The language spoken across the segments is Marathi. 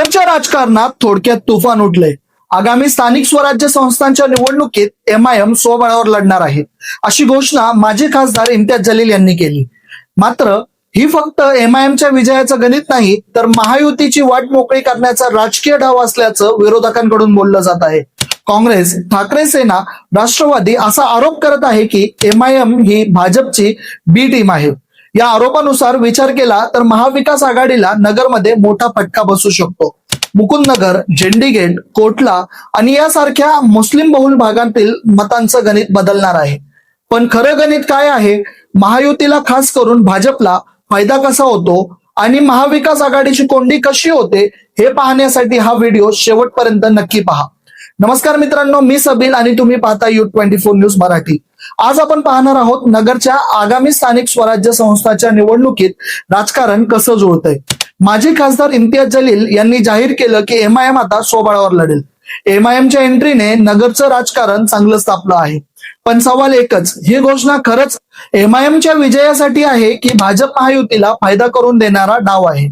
नगरच्या राजकारणात थोडक्यात तुफान उठले आगामी स्थानिक स्वराज्य संस्थांच्या निवडणुकीत एमआयएम स्वबळावर लढणार आहे अशी घोषणा माजी खासदार इम्तियाज जलील यांनी केली. मात्र ही फक्त एमआयएमच्या विजयाचं गणित नाही तर महायुतीची वाट मोकळी करण्याचा राजकीय डाव असल्याचं विरोधकांकडून बोललं जात आहे. काँग्रेस ठाकरे सेना राष्ट्रवादी असा आरोप करत आहे की एमआयएम ही भाजपची बी टीम आहे. या आरोपानुसार विचार केला तर महाविकास आघाडीला नगरमध्ये मोठा फटका बसू शकतो. मुकुंदनगर झेंडीगेट कोटला आणि यासारख्या मुस्लिम बहुल भागातील मतांचं गणित बदलणार आहे. पण खरं गणित काय आहे? महायुतीला खास करून भाजपला फायदा कसा होतो? आणि महाविकास आघाडीची कोंडी कशी होते? हे पाहण्यासाठी हा व्हिडिओ शेवटपर्यंत नक्की पहा. नमस्कार मित्रांनो मी सबील आणि तुम्ही पाहता U twenty four news Marathi. आज आपण पाहणार आहोत नगरच्या आगामी स्थानिक स्वराज्य संस्थाच्या निवडणुकीत राजकारण कसं जुळतंय. माजी खासदार इम्तियाज जलील यांनी जाहीर केलं की एमआयएम आता स्वबळावर लढेल. एमआयएमच्या एंट्रीने नगरचं राजकारण चांगलं तापलं आहे. पण सवाल एकच ही घोषणा खरंच एमआयएमच्या विजयासाठी आहे की भाजप महायुतीला फायदा करून देणारा डाव आहे?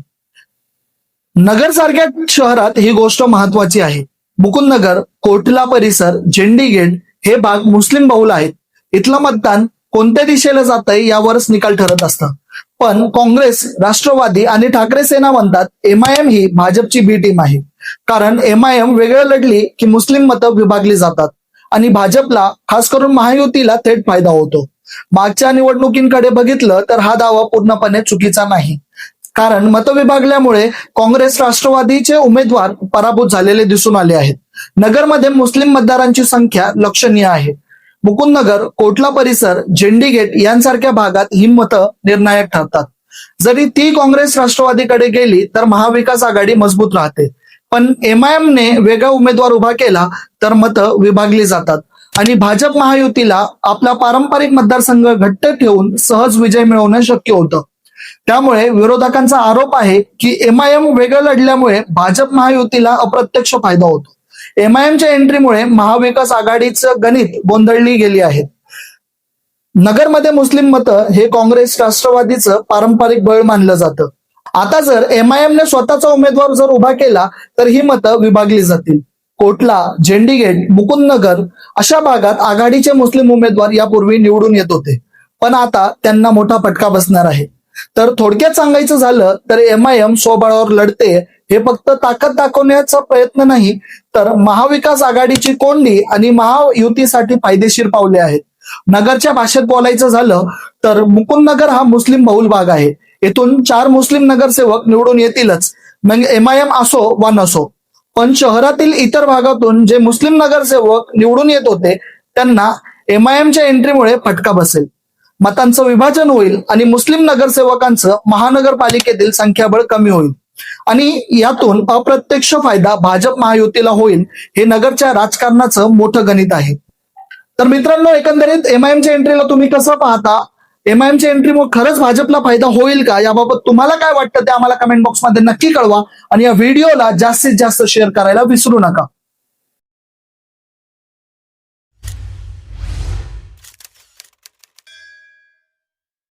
नगर सारख्या शहरात ही गोष्ट महत्वाची आहे. मुकुंदनगर कोटला परिसर झेंडीगेट हे भाग मुस्लिम बहुल आहेत. इथलं मतदान कोणत्या दिशेला जात आहे यावरच निकाल ठरत असतं. पण काँग्रेस राष्ट्रवादी आणि ठाकरे सेना म्हणतात एमआयएम ही भाजपची बी टीम आहे. कारण एमआयएम वेगळं लढली की मुस्लिम मतं विभागली जातात. आणि भाजपला खास करून महायुतीला थेट फायदा होतो. मागच्या निवडणुकींकडे बघितलं तर हा दावा पूर्णपणे चुकीचा नाही. कारण मतविभागल्यामुळे काँग्रेस राष्ट्रवादीचे उमेदवार पराभूत झालेले दिसून आले आहेत. नगरमध्ये मुस्लिम मतदारांची संख्या लक्षणीय आहे. मुकुंदनगर कोटला परिसर झेंडीगेट यांसारख्या भागात ही मतं निर्णायक ठरतात. जरी ती काँग्रेस राष्ट्रवादीकडे गेली तर महाविकास आघाडी मजबूत राहते. पण एमआयएम ने वेगळा उमेदवार उभा केला तर मतं विभागली जातात. आणि भाजप महायुतीला आपला पारंपरिक मतदारसंघ घट्ट ठेवून सहज विजय मिळवणं शक्य होतं. त्यामुळे विरोधकांचा आरोप आहे की एमआयएम वेगळं लढल्यामुळे भाजप महायुतीला अप्रत्यक्ष फायदा होतो. एमआयएमच्या एंट्रीमुळे महाविकास आघाडीचं गणित गोंधळली गेली आहेत नगरमध्ये मुस्लिम मतं हे काँग्रेस राष्ट्रवादीचं पारंपरिक बळ मानलं जातं. आता जर एमआयएम ने स्वतःचा उमेदवार जर उभा केला तर ही मतं विभागली जातील. कोटला झेंडीगेट मुकुंदनगर अशा भागात आघाडीचे मुस्लिम उमेदवार यापूर्वी निवडून येत होते. पण आता त्यांना मोठा फटका बसणार आहे. तर थोडक्यात सांगायचं झालं तर एमआयएम स्वबळावर लढते हे फक्त ताकद दाखवण्याचा प्रयत्न नाही तर महाविकास आघाडीची कोंडी आणि महायुतीसाठी फायदेशीर पावले आहेत. नगरच्या भाषेत बोलायचं झालं तर मुकुंदनगर हा मुस्लिम बहुल भाग आहे. येथून चार मुस्लिम नगरसेवक निवडून येतीलच. मग एमआयएम असो वा नसो पण शहरातील इतर भागातून जे मुस्लिम नगरसेवक निवडून येत होते त्यांना एमआयएमच्या एंट्रीमुळे फटका बसेल. मतांचं विभाजन होईल आणि मुस्लिम नगरसेवकांचं महानगरपालिकेतील संख्याबळ कमी होईल. आणि यातून अप्रत्यक्ष फायदा भाजप महायुतीला होईल हे नगरच्या राजकारणाचं मोठं गणित आहे. तर मित्रांनो एकंदरीत एमआयएमच्या एंट्रीला तुम्ही कसं पाहता? एमआयएमच्या एंट्रीमुळे खरंच भाजपला फायदा होईल का? याबाबत तुम्हाला काय वाटतं ते आम्हाला कमेंट बॉक्समध्ये नक्की कळवा आणि या व्हिडिओला जास्तीत जास्त शेअर करायला विसरू नका.